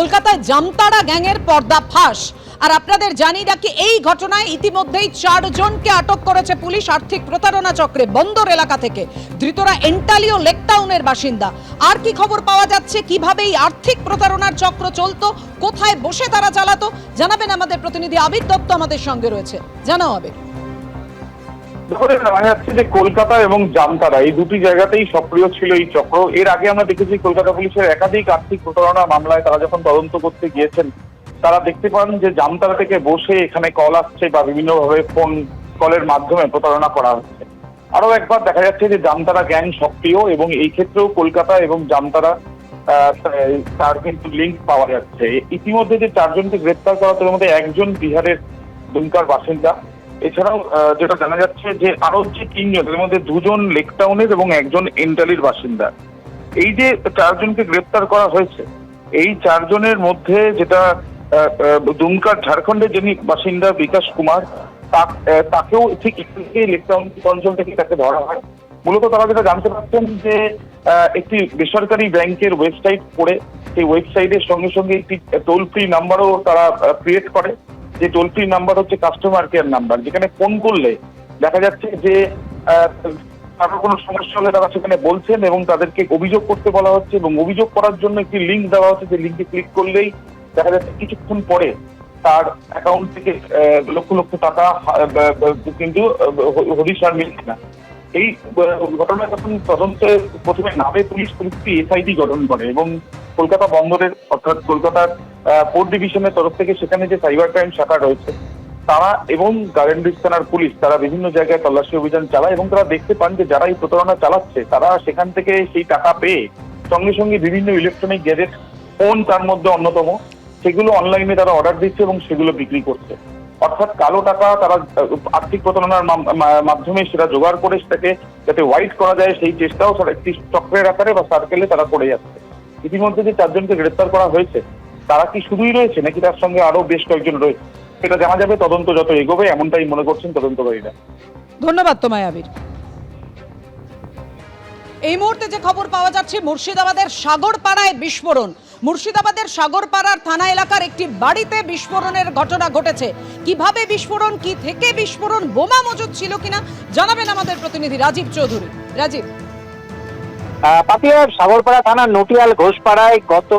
কলকাতায় জামতারা গ্যাংয়ের পর্দা ফাঁস। আর আপনাদের জানি রাখি, এই ঘটনায় ইতিমধ্যেই চারজনকে আটক করেছে পুলিশ আর্থিক প্রতারণা চক্রে বন্দর এলাকা থেকে। ধৃতরা এন্টালিও লেকটাউনের বাসিন্দা। আর কি খবর পাওয়া যাচ্ছে? কীভাবে এই আর্থিক প্রতারণার চক্র চলতো? কোথায় বসে তারা চালাতো? জানাবেন আমাদের প্রতিনিধি আবির দত্ত আমাদের সঙ্গে রয়েছে। জানাও আবির। দেখুন জানা যাচ্ছে যে কলকাতা এবং জামতারা, এই দুটি জায়গাতেই সক্রিয় ছিল এই চক্র। এর আগে আমরা দেখেছি কলকাতা পুলিশের একাধিক আর্থিক প্রতারণা মামলায় তারা যখন তদন্ত করতে গিয়েছেন, তারা দেখতে পান যে জামতারা থেকে বসে এখানে কল আসছে বা বিভিন্নভাবে ফোন কলের মাধ্যমে প্রতারণা করা হচ্ছে। আরও একবার দেখা যাচ্ছে যে জামতারা গ্যাং সক্রিয় এবং এই ক্ষেত্রেও কলকাতা এবং জামতারা তার কিন্তু লিঙ্ক পাওয়া যাচ্ছে। ইতিমধ্যে যে চারজনকে গ্রেপ্তার করা তার মধ্যে একজন বিহারের দুমকার বাসিন্দা এছাড়াও যেটা জানা যাচ্ছে যে আরও যে তিনজন এর মধ্যে দুজন লেকটাউনের এবং একজন এন্টালির বাসিন্দা। এই যে চারজনকে গ্রেপ্তার করা হয়েছে, এই চারজনের মধ্যে যেটা দুমকার ঝাড়খণ্ডের যিনি বাসিন্দা বিকাশ কুমার তাকেও ঠিক লেকটাউন অঞ্চল থেকে তাকে ধরা হয়। মূলত তারা যেটা জানতে পারছেন যে একটি বেসরকারি ব্যাংকের ওয়েবসাইট করে সেই ওয়েবসাইটের সঙ্গে সঙ্গে একটি টোল ফ্রি নাম্বারও তারা ক্রিয়েট করে। যে টোল ফ্রি নাম্বার হচ্ছে কাস্টমার কেয়ার নাম্বার যেখানে ফোন করলে দেখা যাচ্ছে যে আহ, কোনো সমস্যা হলে তারা সেখানে বলছেন এবং তাদেরকে অভিযোগ করতে বলা হচ্ছে এবং অভিযোগ করার জন্য একটি লিঙ্ক দেওয়া হচ্ছে। যে লিঙ্কে ক্লিক করলেই দেখা যাচ্ছে কিছুক্ষণ পরে তার অ্যাকাউন্ট থেকে লক্ষ লক্ষ টাকা কিন্তু আহ, হরিশার মিলছে না। এই ঘটনা যখন তদন্তে প্রথমে নামে পুলিশ পুলিশটি এসআইটি গঠন করে এবং কলকাতা বন্দরের, অর্থাৎ কলকাতার পোর্ট ডিভিশনের তরফ থেকে সেখানে যে সাইবার ক্রাইম শাখা রয়েছে, তারা এবং গার্ডেনরিচ থানার পুলিশ, তারা বিভিন্ন জায়গায় তল্লাশি অভিযান চালায় এবং তারা দেখতে পান যে যারা এই প্রতারণা চালাচ্ছে, তারা সেখান থেকে সেই টাকা পেয়ে সঙ্গে সঙ্গে বিভিন্ন ইলেকট্রনিক গ্যাজেট ফোন তার মধ্যে অন্যতম, সেগুলো অনলাইনে তারা অর্ডার দিচ্ছে এবং সেগুলো বিক্রি করছে। অর্থাৎ কালো টাকা তারা আর্থিক প্রতারণার মাধ্যমে সেটা জোগাড় করে সেটাকে যাতে হোয়াইট করা যায়, সেই চেষ্টাও একটি চক্রের আকারে বা সার্কেলে তারা করে যাচ্ছে। ইতিমধ্যে যে চারজনকে গ্রেপ্তার করা হয়েছে, তারা কি শুধুই রয়েছে নাকি তার সঙ্গে আরও বেশ কয়েকজন রয়েছে? সেটা জানা যাবে, তদন্ত যত এগোবে, এমনটাই মনে করছেন তদন্তকারীরা। ধন্যবাদ তোমায়, আবির। এই মুহূর্তে যে খবর পাওয়া যাচ্ছে, মুর্শিদাবাদের সাগরপাড়ায় বিস্ফোরণ। মুর্শিদাবাদের সাগরপাড়ার থানা এলাকার একটি বাড়িতে বিস্ফোরণের ঘটনা ঘটেছে। কীভাবে বিস্ফোরণ, কি থেকে বিস্ফোরণ, বোমা মজুদ ছিল কিনা, জানাবেন আমাদের প্রতিনিধি রাজীব চৌধুরী। রাজীব। পাপিয়ার সাগরপাড়া থানার নটিয়াল ঘোষপাড়ায় গত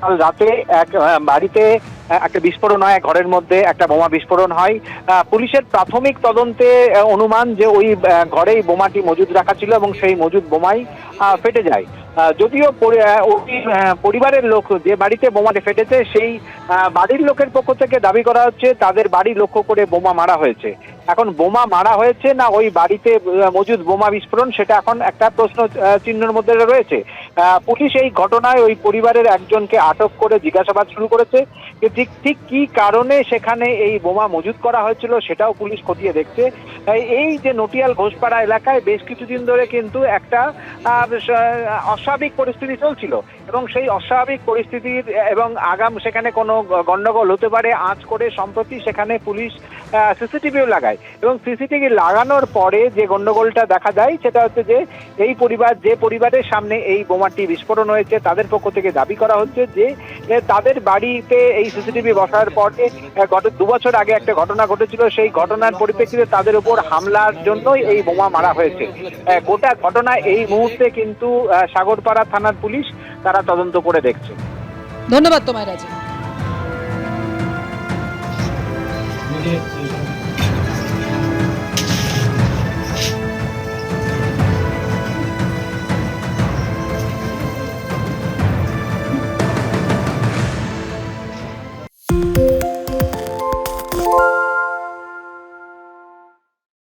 কাল রাতে এক বাড়িতে একটা বিস্ফোরণ হয় ঘরের মধ্যে একটা বোমা বিস্ফোরণ হয়। পুলিশের প্রাথমিক তদন্তে অনুমান যে ওই ঘরেই বোমাটি মজুদ রাখা ছিল এবং সেই মজুদ বোমাই ফেটে যায়। যদিও পরিবারের লোক যে বাড়িতে বোমাটি ফেটেছে, সেই বাড়ির লোকের পক্ষ থেকে দাবি করা হচ্ছে তাদের বাড়ি লক্ষ্য করে বোমা মারা হয়েছে। এখন বোমা মারা হয়েছে না ওই বাড়িতে মজুদ বোমা বিস্ফোরণ, সেটা এখন একটা প্রশ্ন চিহ্নের মধ্যে রয়েছে। পুলিশ এই ঘটনায় ওই পরিবারের একজনকে আটক করে জিজ্ঞাসাবাদ শুরু করেছে ঠিক ঠিক কি কারণে সেখানে এই বোমা মজুদ করা হয়েছিল সেটাও পুলিশ খতিয়ে দেখছে। এই যে নটিয়াল ঘোষপাড়া এলাকায় বেশ কিছুদিন ধরে কিন্তু একটা অস্বাভাবিক পরিস্থিতি চলছিল এবং সেই অস্বাভাবিক পরিস্থিতির, এবং আগাম সেখানে কোনো গণ্ডগোল হতে পারে। আঁচ করে সম্প্রতি সেখানে পুলিশ সিসিটিভিও লাগায়। এবং সিসিটিভি লাগানোর পরে যে গন্ডগোলটা দেখা যায়, সেটা হচ্ছে যে এই পরিবার, যে পরিবারের সামনে এই বোমাটি বিস্ফোরণ হয়েছে, তাদের পক্ষ থেকে দাবি করা হচ্ছে যে তাদের বাড়িতে এই সিসিটিভি বসার পরে গত দু বছর আগে একটা ঘটনা ঘটেছিল, সেই ঘটনার পরিপ্রেক্ষিতে তাদের উপর হামলার জন্যই এই বোমা মারা হয়েছে। গোটা ঘটনা এই মুহূর্তে কিন্তু সাগরপাড়া থানার পুলিশ তারা তদন্ত করে দেখছে। ধন্যবাদ তোমায়, রাজীব। Thank you.